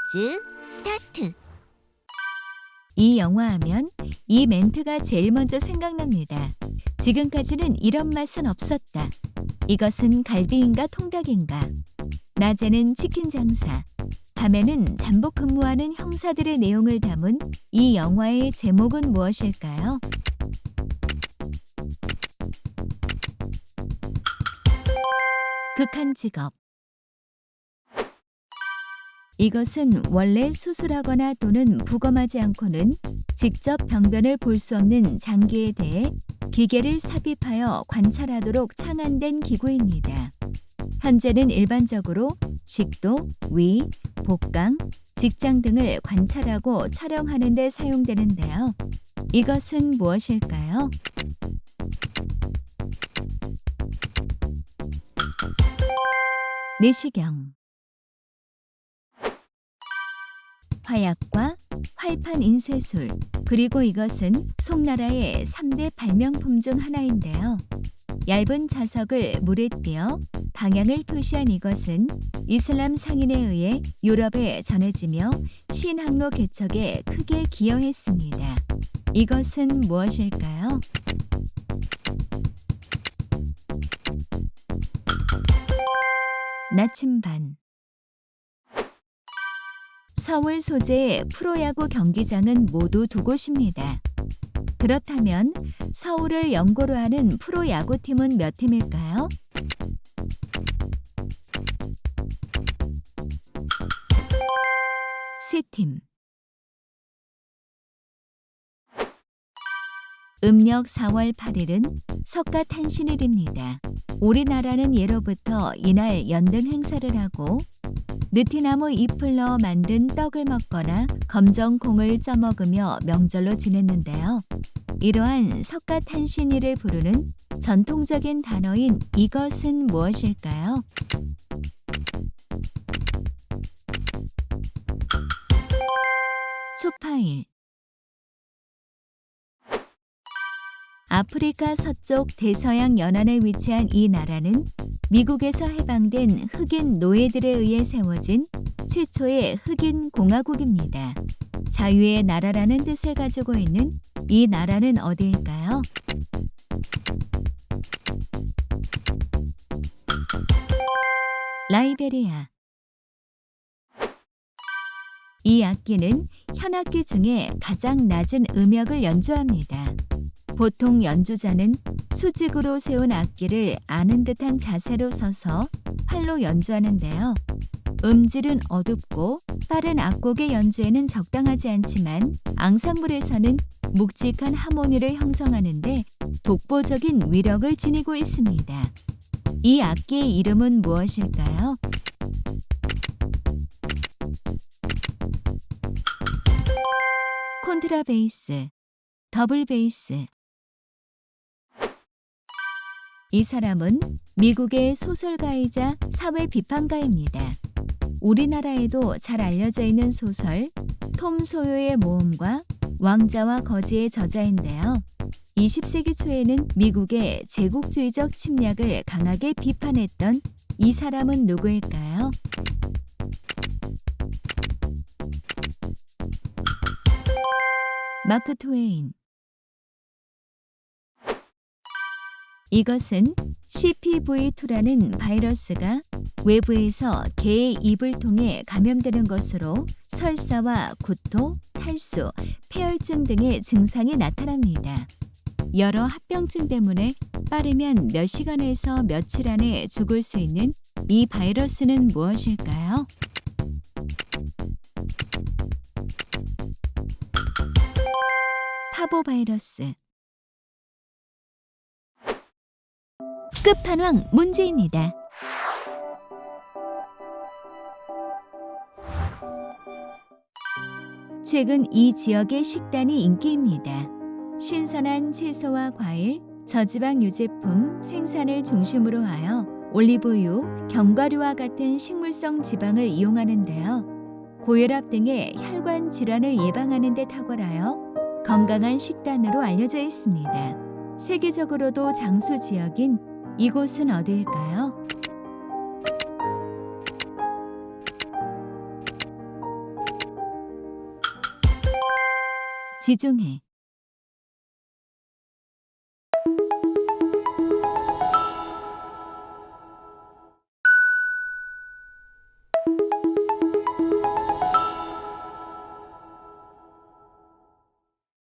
퀴즈 스타트. 이 영화 하면 이 멘트가 제일 먼저 생각납니다. 지금까지는 이런 맛은 없었다. 이것은 갈비인가 통닭인가? 낮에는 치킨 장사, 밤에는 잠복 근무하는 형사들의 내용을 담은 이 영화의 제목은 무엇일까요? 극한 직업 이것은 원래 수술하거나 또는 부검하지 않고는 직접 병변을 볼 수 없는 장기에 대해 기계를 삽입하여 관찰하도록 창안된 기구입니다. 현재는 일반적으로 식도, 위, 복강, 직장 등을 관찰하고 촬영하는 데 사용되는데요. 이것은 무엇일까요? 내시경 화약과 활판 인쇄술 그리고 이것은 송나라의 3대 발명품 중 하나인데요. 얇은 자석을 물에 띄어 방향을 표시한 이것은 이슬람 상인에 의해 유럽에 전해지며 신항로 개척에 크게 기여했습니다. 이것은 무엇일까요? 나침반 서울 소재의 프로야구 경기장은 모두 두 곳입니다. 그렇다면 서울을 연고로 하는 프로야구팀은 몇 팀일까요? 세 팀. 음력 4월 8일은 석가탄신일입니다. 우리나라는 예로부터 이날 연등 행사를 하고 느티나무 잎을 넣어 만든 떡을 먹거나 검정콩을 쪄먹으며 명절로 지냈는데요. 이러한 석가탄신일을 부르는 전통적인 단어인 이것은 무엇일까요? 초파일 아프리카 서쪽 대서양 연안에 위치한 이 나라는 미국에서 해방된 흑인 노예들에 의해 세워진 최초의 흑인 공화국입니다. 자유의 나라라는 뜻을 가지고 있는 이 나라는 어디일까요? 라이베리아 이 악기는 현악기 중에 가장 낮은 음역을 연주합니다. 보통 연주자는 수직으로 세운 악기를 아는 듯한 자세로 서서 팔로 연주하는데요. 음질은 어둡고 빠른 악곡의 연주에는 적당하지 않지만 앙상블에서는 묵직한 하모니를 형성하는데 독보적인 위력을 지니고 있습니다. 이 악기의 이름은 무엇일까요? 콘트라베이스, 더블 베이스. 이 사람은 미국의 소설가이자 사회 비판가입니다. 우리나라에도 잘 알려져 있는 소설 톰 소요의 모험과 왕자와 거지의 저자인데요. 20세기 초에는 미국의 제국주의적 침략을 강하게 비판했던 이 사람은 누구일까요? 마크 트웨인 이것은 CPV2라는 바이러스가 외부에서 개의 입을 통해 감염되는 것으로 설사와 구토, 탈수, 폐혈증 등의 증상이 나타납니다. 여러 합병증 때문에 빠르면 몇 시간에서 며칠 안에 죽을 수 있는 이 바이러스는 무엇일까요? 파보 바이러스 끝판왕 문제입니다. 최근 이 지역의 식단이 인기입니다. 신선한 채소와 과일, 저지방 유제품 생산을 중심으로 하여 올리브유, 견과류와 같은 식물성 지방을 이용하는데요. 고혈압 등의 혈관 질환을 예방하는 데 탁월하여 건강한 식단으로 알려져 있습니다. 세계적으로도 장수 지역인 이곳은 어디일까요? 지중해